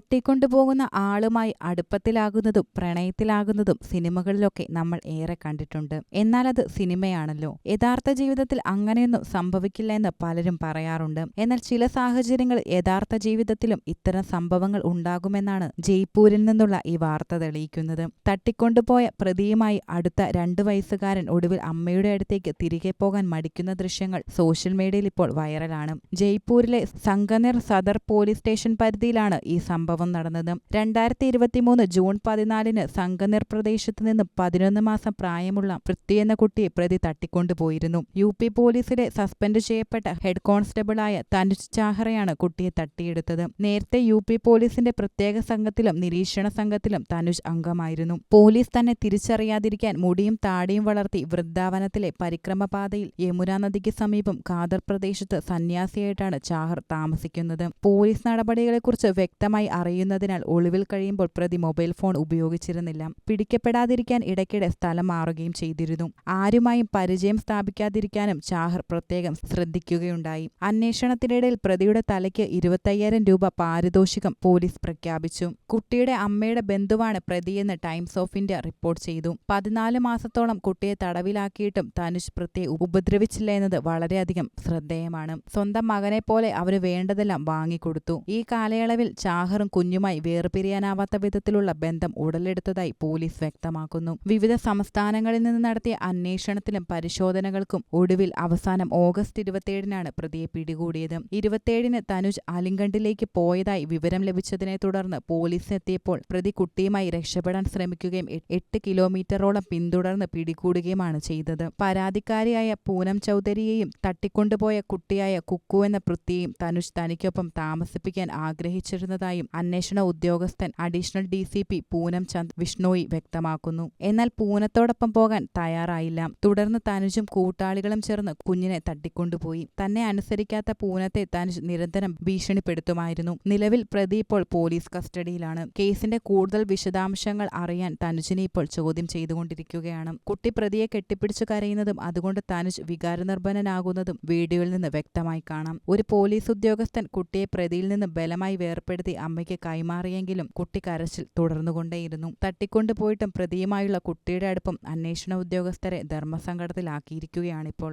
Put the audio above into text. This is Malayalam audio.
തട്ടിക്കൊണ്ടുപോകുന്ന ആളുമായി അടുപ്പത്തിലാകുന്നതും പ്രണയത്തിലാകുന്നതും സിനിമകളിലൊക്കെ നമ്മൾ ഏറെ കണ്ടിട്ടുണ്ട്. എന്നാൽ അത് സിനിമയാണല്ലോ. യഥാർത്ഥ ജീവിതത്തിൽ അങ്ങനെയൊന്നും സംഭവിക്കില്ല എന്ന് പലരും പറയാറുണ്ട്. എന്നാൽ ചില സാഹചര്യങ്ങൾ യഥാർത്ഥ ജീവിതത്തിലും ഇത്തരം സംഭവങ്ങൾ ഉണ്ടാകുമെന്നാണ് ജയ്പൂരിൽ നിന്നുള്ള ഈ വാർത്ത തെളിയിക്കുന്നത്. തട്ടിക്കൊണ്ടുപോയ പ്രതിയുമായി അടുത്ത രണ്ടു വയസ്സുകാരൻ ഒടുവിൽ അമ്മയുടെ അടുത്തേക്ക് തിരികെ പോകാൻ മടിക്കുന്ന ദൃശ്യങ്ങൾ സോഷ്യൽ മീഡിയയിൽ ഇപ്പോൾ വൈറലാണ്. ജയ്പൂരിലെ സംഗനർ സദർ പോലീസ് സ്റ്റേഷൻ പരിധിയിലാണ് ഈ സംഭവം നടന്നത് രണ്ടായിരത്തി ഇരുപത്തിമൂന്ന് ജൂൺ പതിനാലിന് സംഘനിർ പ്രദേശത്ത് നിന്ന് പതിനൊന്ന് മാസം പ്രായമുള്ള പൃഥ്വി എന്ന കുട്ടിയെ പ്രതി തട്ടിക്കൊണ്ടുപോയിരുന്നു. യു പി പോലീസിലെ സസ്പെൻഡ് ചെയ്യപ്പെട്ട ഹെഡ് കോൺസ്റ്റബിളായ തനുജ് ചാഹറയാണ് കുട്ടിയെ തട്ടിയെടുത്തത്. നേരത്തെ യു പി പോലീസിന്റെ പ്രത്യേക സംഘത്തിലും നിരീക്ഷണ സംഘത്തിലും തനുജ് അംഗമായിരുന്നു. പോലീസ് തന്നെ തിരിച്ചറിയാതിരിക്കാൻ മുടിയും താടിയും വളർത്തി വൃന്ദാവനത്തിലെ പരിക്രമപാതയിൽ യമുന നദിക്ക് സമീപം ഖാദർ പ്രദേശത്ത് സന്യാസിയായിട്ടാണ് ചാഹർ താമസിക്കുന്നത്. പോലീസ് നടപടികളെക്കുറിച്ച് വ്യക്തമായി അറിയുന്നതിനാൽ ഒളിവിൽ കഴിയുമ്പോൾ പ്രതി മൊബൈൽ ഫോൺ ഉപയോഗിച്ചിരുന്നില്ല. പിടിക്കപ്പെടാതിരിക്കാൻ ഇടയ്ക്കിടെ സ്ഥലം മാറുകയും ചെയ്തിരുന്നു. ആരുമായും പരിചയം സ്ഥാപിക്കാതിരിക്കാനും ചാഹർ പ്രത്യേകം ശ്രദ്ധിക്കുകയുണ്ടായി. അന്വേഷണത്തിനിടയിൽ പ്രതിയുടെ തലയ്ക്ക് ഇരുപത്തയ്യായിരം രൂപ പാരിതോഷികം പോലീസ് പ്രഖ്യാപിച്ചു. കുട്ടിയുടെ അമ്മയുടെ ബന്ധുവാണ് പ്രതിയെന്ന് ടൈംസ് ഓഫ് ഇന്ത്യ റിപ്പോർട്ട് ചെയ്തു. പതിനാല് മാസത്തോളം കുട്ടിയെ തടവിലാക്കിയിട്ടും തനുഷ് പ്രത്യേ ഉപദ്രവിച്ചില്ല എന്നത് വളരെയധികം ശ്രദ്ധേയമാണ്. സ്വന്തം മകനെ പോലെ അവർ വേണ്ടതെല്ലാം വാങ്ങിക്കൊടുത്തു. ഈ കാലയളവിൽ ചാഹറും കുഞ്ഞുമായി വേർപിരിയാനാവാത്ത വിധത്തിലുള്ള ബന്ധം ഉടലെടുത്തതായി പോലീസ് വ്യക്തമാക്കുന്നു. വിവിധ സംസ്ഥാനങ്ങളിൽ നിന്ന് നടത്തിയ അന്വേഷണത്തിലും പരിശോധനകൾക്കും ഒടുവിൽ അവസാനം ഓഗസ്റ്റ് ഇരുപത്തിയേഴിനാണ് പ്രതിയെ പിടികൂടിയത്. ഇരുപത്തിയേഴിന് തനുജ് അലിംഗണ്ടിലേക്ക് പോയതായി വിവരം ലഭിച്ചതിനെ തുടർന്ന് പോലീസിനെത്തിയപ്പോൾ പ്രതി കുട്ടിയുമായി രക്ഷപ്പെടാൻ ശ്രമിക്കുകയും എട്ട് കിലോമീറ്ററോളം പിന്തുടർന്ന് പിടികൂടുകയുമാണ് ചെയ്തത്. പരാതിക്കാരിയായ പൂനം ചൌധരിയെയും തട്ടിക്കൊണ്ടുപോയ കുട്ടിയായ കുക്കു എന്ന പൃഥ്വിയെയും തനുജ് തനിക്കൊപ്പം താമസിപ്പിക്കാൻ ആഗ്രഹിച്ചിരുന്നതായും അന്വേഷണ ഉദ്യോഗസ്ഥൻ additional D C P Poonam Chand Vishnoi വ്യക്തമാക്കുന്നു. എന്നാൽ പൂനത്തോടൊപ്പം പോകാൻ തയ്യാറായില്ല. തുടർന്ന് തനുജും കൂട്ടാളികളും ചേർന്ന് കുഞ്ഞിനെ തട്ടിക്കൊണ്ടുപോയി. തന്നെ അനുസരിക്കാത്ത പൂനത്തെ തനുജ് നിരന്തരം ഭീഷണിപ്പെടുത്തുമായിരുന്നു. നിലവിൽ പ്രതി ഇപ്പോൾ പോലീസ് കസ്റ്റഡിയിലാണ്. കേസിന്റെ കൂടുതൽ വിശദാംശങ്ങൾ അറിയാൻ തനുജിനെ ഇപ്പോൾ ചോദ്യം ചെയ്തുകൊണ്ടിരിക്കുകയാണ്. കുട്ടി പ്രതിയെ കെട്ടിപ്പിടിച്ചു കരയുന്നതും അതുകൊണ്ട് തനുജ് വികാരനിർഭരനാകുന്നതും വീഡിയോയിൽ നിന്ന് വ്യക്തമായി കാണാം. ഒരു പോലീസ് ഉദ്യോഗസ്ഥൻ കുട്ടിയെ പ്രതിയിൽ നിന്ന് ബലമായി വേർപ്പെടുത്തി അമ്മയ്ക്ക് കൈമാറിയെങ്കിലും കുട്ടി കരച്ചിൽ തുടർന്നുകൊണ്ടേയിരുന്നു. തട്ടിക്കൊണ്ടുപോയിട്ടും പ്രതിയുമായുള്ള കുട്ടിയുടെ അടുപ്പം അന്വേഷണ ഉദ്യോഗസ്ഥരെ ധർമ്മസങ്കടത്തിലാക്കിയിരിക്കുകയാണിപ്പോൾ.